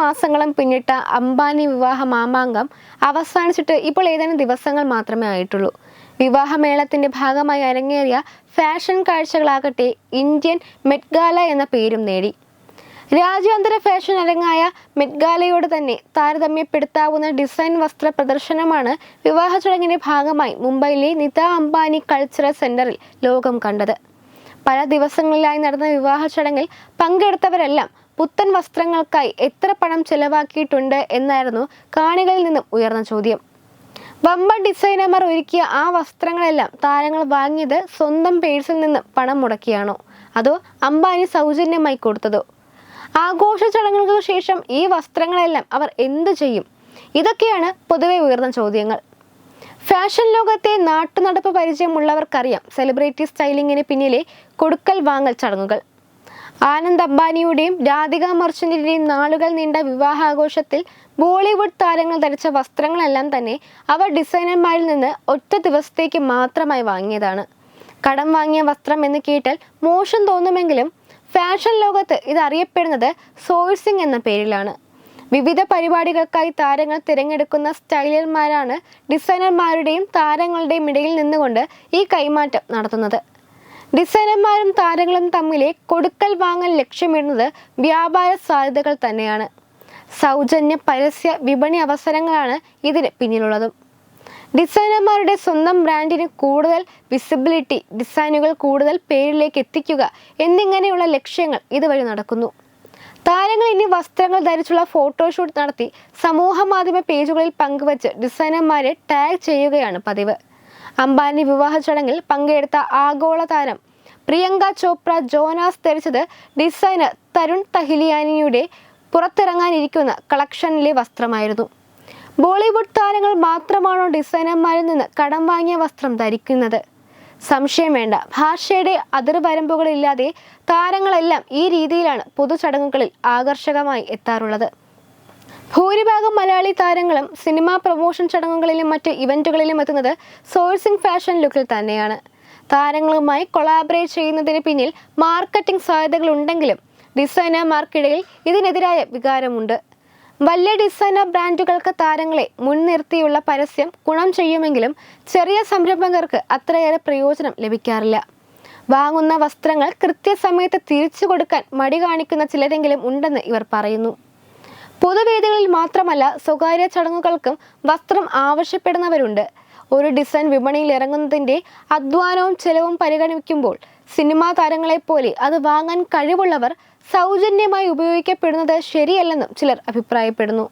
മാസങ്ങളും പിന്നിട്ട അംബാനി വിവാഹ മാമാങ്കം അവസാനിച്ചിട്ട് ഇപ്പോൾ ഏതാനും ദിവസങ്ങൾ മാത്രമേ ആയിട്ടുള്ളൂ. വിവാഹമേളത്തിന്റെ ഭാഗമായി അരങ്ങേറിയ ഫാഷൻ കാഴ്ചകളാകട്ടെ ഇന്ത്യൻ മെറ്റ്ഗാല എന്ന പേരും നേടി. രാജ്യാന്തര ഫാഷൻ അരങ്ങായ മെറ്റ്ഗാലയോട് തന്നെ താരതമ്യപ്പെടുത്താവുന്ന ഡിസൈൻ വസ്ത്ര പ്രദർശനമാണ് വിവാഹ ചടങ്ങിന്റെ ഭാഗമായി മുംബൈയിലെ നിത അംബാനി കൾച്ചറൽ സെന്ററിൽ ലോകം കണ്ടത്. പല ദിവസങ്ങളിലായി നടന്ന വിവാഹ ചടങ്ങിൽ പങ്കെടുത്തവരെല്ലാം പുത്തൻ വസ്ത്രങ്ങൾക്കായി എത്ര പണം ചെലവാക്കിയിട്ടുണ്ട് എന്നായിരുന്നു കാണികളിൽ നിന്നും ഉയർന്ന ചോദ്യം. വമ്പൻ ഡിസൈനർമാർ ഒരുക്കിയ ആ വസ്ത്രങ്ങളെല്ലാം താരങ്ങൾ വാങ്ങിയത് സ്വന്തം പേഴ്സിൽ നിന്ന് പണം മുടക്കിയാണോ? അതോ അംബാനി സൗജന്യമായി കൊടുത്തതോ? ആഘോഷ ചടങ്ങുകൾക്ക് ശേഷം ഈ വസ്ത്രങ്ങളെല്ലാം അവർ എന്തു ചെയ്യും? ഇതൊക്കെയാണ് പൊതുവെ ഉയർന്ന ചോദ്യങ്ങൾ. ഫാഷൻ ലോകത്തെ നാട്ടുനടപ്പ് പരിചയമുള്ളവർക്കറിയാം സെലിബ്രിറ്റി സ്റ്റൈലിങ്ങിന് പിന്നിലെ കൊടുക്കൽ വാങ്ങൽ ചടങ്ങുകൾ. ആനന്ദ് അംബാനിയുടെയും രാധിക മർച്ചന്റിന്റെയും നാളുകൾ നീണ്ട വിവാഹാഘോഷത്തിൽ ബോളിവുഡ് താരങ്ങൾ ധരിച്ച വസ്ത്രങ്ങളെല്ലാം തന്നെ അവർ ഡിസൈനർമാരിൽ നിന്ന് ഒറ്റ ദിവസത്തേക്ക് മാത്രമായി വാങ്ങിയതാണ്. കടം വാങ്ങിയ വസ്ത്രം എന്ന് കേട്ടാൽ മോശം തോന്നുമെങ്കിലും ഫാഷൻ ലോകത്ത് ഇത് അറിയപ്പെടുന്നത് സോഴ്സിംഗ് എന്ന പേരിലാണ്. വിവിധ പരിപാടികൾക്കായി താരങ്ങൾ തിരഞ്ഞെടുക്കുന്ന സ്റ്റൈലർമാരാണ് ഡിസൈനർമാരുടെയും താരങ്ങളുടെയും ഇടയിൽ നിന്നുകൊണ്ട് ഈ കൈമാറ്റം നടത്തുന്നത്. ഡിസൈനർമാരും താരങ്ങളും തമ്മിലെ കൊടുക്കൽ വാങ്ങൽ ലക്ഷ്യമിടുന്നത് വ്യാപാര സാധ്യതകൾ തന്നെയാണ്. സൗജന്യ പരസ്യ വിപണി അവസരങ്ങളാണ് ഇതിന് പിന്നിലുള്ളതും. ഡിസൈനർമാരുടെ സ്വന്തം ബ്രാൻഡിന് കൂടുതൽ വിസിബിലിറ്റി ഡിസൈനുകൾ കൂടുതൽ പേരിലേക്ക് എത്തിക്കുക എന്നിങ്ങനെയുള്ള ലക്ഷ്യങ്ങൾ ഇതുവഴി നടക്കുന്നു. താരങ്ങൾ ഇനി വസ്ത്രങ്ങൾ ധരിച്ചുള്ള ഫോട്ടോഷൂട്ട് നടത്തി സമൂഹ മാധ്യമ പേജുകളിൽ പങ്കുവച്ച് ഡിസൈനർമാരെ ടാഗ് ചെയ്യുകയാണ് പതിവ്. അംബാനി വിവാഹ ചടങ്ങിൽ പങ്കെടുത്ത ആഗോള താരം പ്രിയങ്ക ചോപ്ര ജോനാസ് ധരിച്ചത് ഡിസൈനർ തരുൺ തഹിലിയാനിയുടെ പുറത്തിറങ്ങാനിരിക്കുന്ന കളക്ഷനിലെ വസ്ത്രമായിരുന്നു. ബോളിവുഡ് താരങ്ങൾ മാത്രമാണോ ഡിസൈനർമാരിൽ നിന്ന് കടം വാങ്ങിയ വസ്ത്രം ധരിക്കുന്നത്? സംശയം വേണ്ട. ഭാഷയുടെ അതിർവരമ്പുകളില്ലാതെ താരങ്ങളെല്ലാം ഈ രീതിയിലാണ് പൊതുചടങ്ങുകളിൽ ആകർഷകമായി എത്താറുള്ളത്. ഭൂരിഭാഗം മലയാളി താരങ്ങളും സിനിമാ പ്രൊമോഷൻ ചടങ്ങുകളിലും മറ്റ് ഇവന്റുകളിലും എത്തുന്നത് സോഴ്സിംഗ് ഫാഷൻ ലുക്കിൽ തന്നെയാണ്. താരങ്ങളുമായി കൊളാബറേറ്റ് ചെയ്യുന്നതിന് പിന്നിൽ മാർക്കറ്റിംഗ് സാധ്യതകൾ ഉണ്ടെങ്കിലും ഡിസൈനർമാർക്കിടയിൽ ഇതിനെതിരായ വികാരമുണ്ട്. വലിയ ഡിസൈനർ ബ്രാൻഡുകൾക്ക് താരങ്ങളെ മുൻനിർത്തിയുള്ള പരസ്യം ഗുണം ചെയ്യുമെങ്കിലും ചെറിയ സംരംഭകർക്ക് അത്രയേറെ പ്രയോജനം ലഭിക്കാറില്ല. വാങ്ങുന്ന വസ്ത്രങ്ങൾ കൃത്യസമയത്ത് തിരിച്ചു കൊടുക്കാൻ മടി കാണിക്കുന്ന ചിലരെങ്കിലും ഉണ്ടെന്ന് ഇവർ പറയുന്നു. പൊതുവേദികളിൽ മാത്രമല്ല സ്വകാര്യ ചടങ്ങുകൾക്കും വസ്ത്രം ആവശ്യപ്പെടുന്നവരുണ്ട്. ഒരു ഡിസൈൻ വിപണിയിൽ ഇറങ്ങുന്നതിന്റെ അധ്വാനവും ചെലവും പരിഗണിക്കുമ്പോൾ സിനിമാ താരങ്ങളെപ്പോലെ അത് വാങ്ങാൻ കഴിവുള്ളവർ സൗജന്യമായി ഉപയോഗിക്കപ്പെടുന്നത് ശരിയല്ലെന്നും ചിലർ അഭിപ്രായപ്പെടുന്നു.